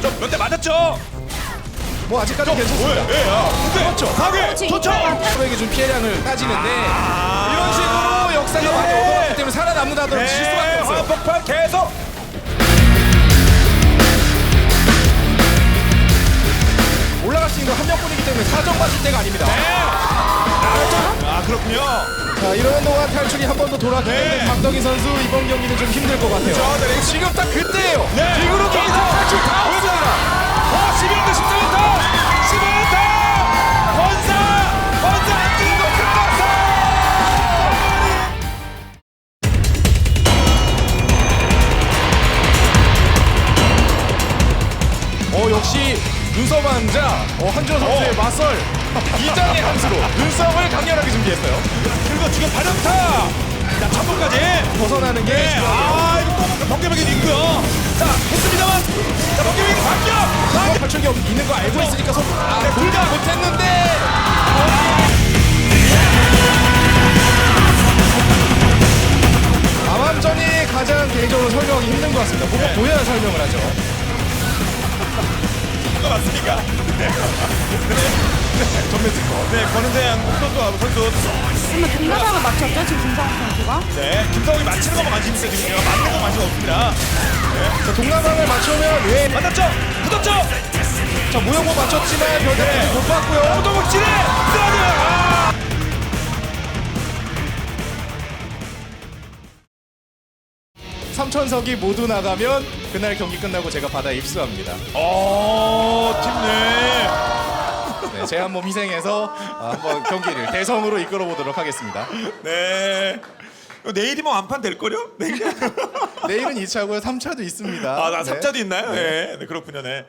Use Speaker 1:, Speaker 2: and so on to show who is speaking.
Speaker 1: 좀 몇 대 맞았죠?
Speaker 2: 뭐 아직까지 괜찮습니다.
Speaker 1: 예, 예, 아, 근데
Speaker 2: 그렇죠.
Speaker 1: 파괴
Speaker 3: 그렇지.
Speaker 1: 도착.
Speaker 2: 서로에게 좀 피해량을 따지는데
Speaker 1: 아.
Speaker 2: 이런 식으로 역사가 많이
Speaker 1: 예.
Speaker 2: 얻어갔기 때문에 살아남는다 하더라도 질 수밖에
Speaker 1: 네,
Speaker 2: 없어요.
Speaker 1: 화폭발 계속.
Speaker 2: 올라갈 수 있는 건한 명뿐이기 때문에 사정 받을 때가 아닙니다.
Speaker 1: 네. 아 그렇군요.
Speaker 2: 자 이러는 동안 탈출이 한 번 더 돌았기
Speaker 1: 네.
Speaker 2: 때문에 박덕희 선수 이번 경기는 좀 힘들 것 같아요.
Speaker 1: 그렇죠. 네.
Speaker 2: 지금 딱 그때 눈썹 왕자 어, 한준호 선수의
Speaker 1: 어.
Speaker 2: 맞설 이장의 함수로 눈썹을 강렬하게 준비했어요.
Speaker 1: 그리고 지금 발연타! 자, 천번까지!
Speaker 2: 벗어나는 게
Speaker 1: 네. 아, 이거 또 번개벽이 있고요. 자, 했습니다만! 자, 번개벽이 바뀌어!
Speaker 2: 없- 있는 거 알고 있으니까 손 아,
Speaker 1: 네,
Speaker 2: 불가
Speaker 1: 불가.
Speaker 2: 못했는데 암암전이 가장 개인적으로 설명하기 힘든 것 같습니다. 보고
Speaker 1: 네.
Speaker 2: 보여야 설명을 하죠.
Speaker 1: 그거 맞습니까? 네. 전면 특허. 네, 권은생 선수, 선수.
Speaker 3: 그러면 동나방을 맞췄죠 지금 김성훈 선수가?
Speaker 1: 네, 김성욱이 맞히는 거만 관심 있어요, 지금. 맞는 거 관심 없습니다.
Speaker 2: 자, 동남방을 맞추면 왜?
Speaker 1: 맞았죠? 붙었죠?
Speaker 2: 자 모형모 맞췄지만 별다른
Speaker 1: 네.
Speaker 2: 못 봤고요.
Speaker 1: 오도목질에! 쓰러져요!
Speaker 2: 삼천석이 모두 나가면 그날 경기 끝나고 제가 바다에 입수합니다.
Speaker 1: 어, 팀네.
Speaker 2: 네, 제가 한번 희생해서 아, 한번 경기를 대성으로 이끌어 보도록 하겠습니다.
Speaker 1: 네. 이거 내일이면 완판 될걸요? 내일?
Speaker 2: 내일은 2차고요. 3차도 있습니다.
Speaker 1: 아, 나
Speaker 2: 네.
Speaker 1: 3차도 있나요? 네. 네, 그렇군요. 네.